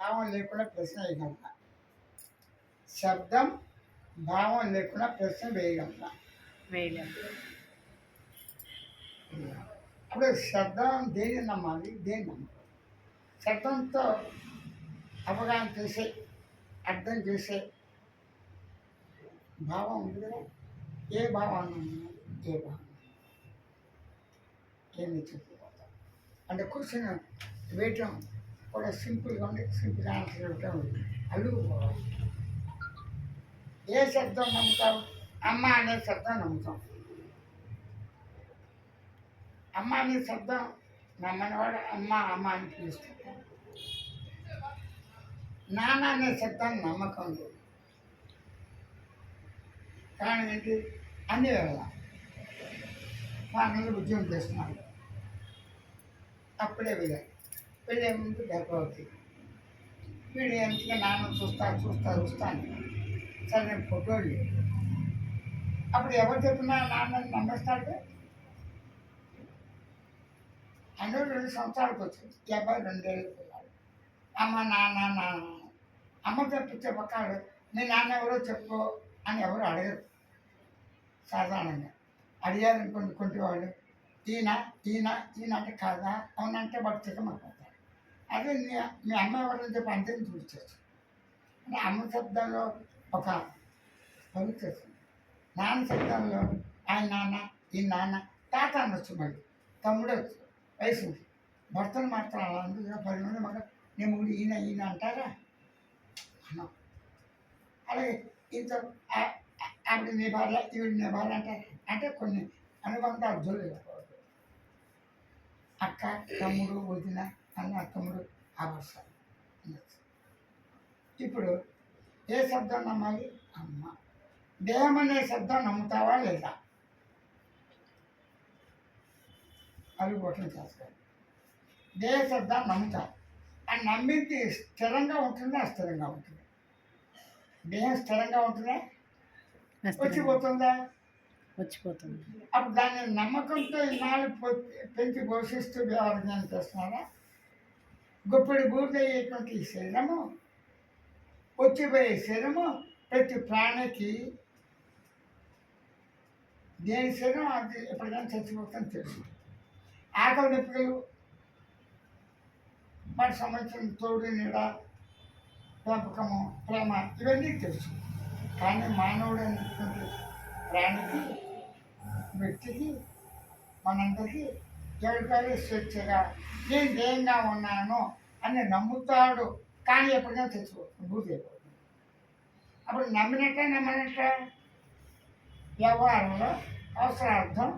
భావం లేకుండా ప్రశ్న వేయగలత శబ్దం భావం లేకుండా ప్రశ్న వేయలేము. ఇప్పుడు శబ్దం దేన్ని నమ్మాలి? దేన్ని నమ్మాలి? శబ్దంతో అవగాహన చేసే అర్థం చేసే భావం ఉంది కదా? ఏ భావాన్ని ఏ భావం? ఏమి చెప్పిపోతాం అంటే కూర్చొని వేయటం కూడా సింపుల్గా ఉంది సింపుల్ ఆన్సర్ ఇవ్వటం అల్లుకుపోవాలి ఏ శబ్దం నమ్ముతాం అమ్మ అనే శబ్దం నమ్ముతాం. అమ్మ అనే శబ్దం నమ్మని వాడు అమ్మ అమ్మ అని పిలుస్తాం. నాన్న అనే శబ్దాన్ని నమ్మకం లేదు. కారణం ఏంటి? అన్ని వేళ వాళ్ళు ఉద్యోగం చేస్తున్నారు అప్పుడే వెళ్ళాలి పెళ్ళే ముందు గర్భవతి వీడు ఎంతగా నాన్న చూస్తా చూస్తా చూస్తాను సరే నేను ఫోటోలు అప్పుడు ఎవరు చెప్పినా నాన్న నమ్మేస్తాడు? అన్నోడు రెండు సంవత్సరాలకు వచ్చింది డెబ్బై రెండేళ్ళు పిల్లాడు అమ్మ నాన్న నాన్న. అమ్మ చెప్తే పక్కాడు మీ నాన్న ఎవరో చెప్పు అని ఎవరు అడగరు. సాధారణంగా. అడిగారనుకోండి కొంటి వాళ్ళు ఈయన ఈయన ఈయన అంటే కాదా? అవునంటే వాడు చికమైపోతారు అదే మీ మీ అమ్మ ఎవరని చెప్పి అంతే చూసేచ్చు అంటే అమ్మ శబ్దంలో ఒక పవిత్రత ఉంది. నాన్న శబ్దంలో ఆయన నాన్న ఈ నాన్న తాత అనొచ్చు మళ్ళీ తమ్ముడు వచ్చు వయసు భర్తను మాత్రం అలా అందులో పది మంది మగ నేను ముందు ఈయన ఈయన అంటారా? అన్నా. అలాగే ఇంత ఆ- ఆవిడ నీ భార్య ఈవిడ నీ భార్య అంటారు అంటే కొన్ని అనుబంధాలు జోలిపోవద్దు అక్క తమ్ముడు వదిన అన్న తమ్ముడు ఆ వరుస అనొచ్చు. ఇప్పుడు ఏ శబ్దం నమ్మాలి? అమ్మ. దేహం అనే శబ్దం నమ్ముతావా లేదా? అవి బొట్టలు చేస్తారు దేహ శబ్దాన్ని నమ్ముతారు ఆ నమ్మింది స్థిరంగా ఉంటుందా అస్థిరంగా ఉంటుంది. దేహం స్థిరంగా ఉంటుందా? వచ్చిపోతుందా? వచ్చిపోతుంది. అప్పుడు దాన్ని నమ్మకంతో ఇన్నాళ్ళు పెంచి పోషిస్తూ వ్యవహారం చేస్తున్నారా? గొప్పడి బూర్దయ్యేటువంటి ఈ శరీరము వచ్చిపోయే శరము ప్రతి ప్రాణికి. దేని శరీరం అది ఎప్పటికైనా చచ్చిపోతుందని తెలుసు. ఆకలి దెబ్బలు వాటి సంబంధించిన తోడు నీడ పెంపకము ప్రేమ ఇవన్నీ తెలుసు. కానీ మానవుడు అనేటువంటి ప్రాణికి వ్యక్తికి మనందరికీ ఎవరికాలు స్వేచ్ఛగా నేను దేయంగా ఉన్నాను అని నమ్ముతాడు. కానీ ఎప్పటికైనా తెచ్చిపోతుంది బూది అయిపోతుంది అప్పుడు నమ్మినట్టే నమ్మనట్టే వ్యవహారంలో అవసరార్థం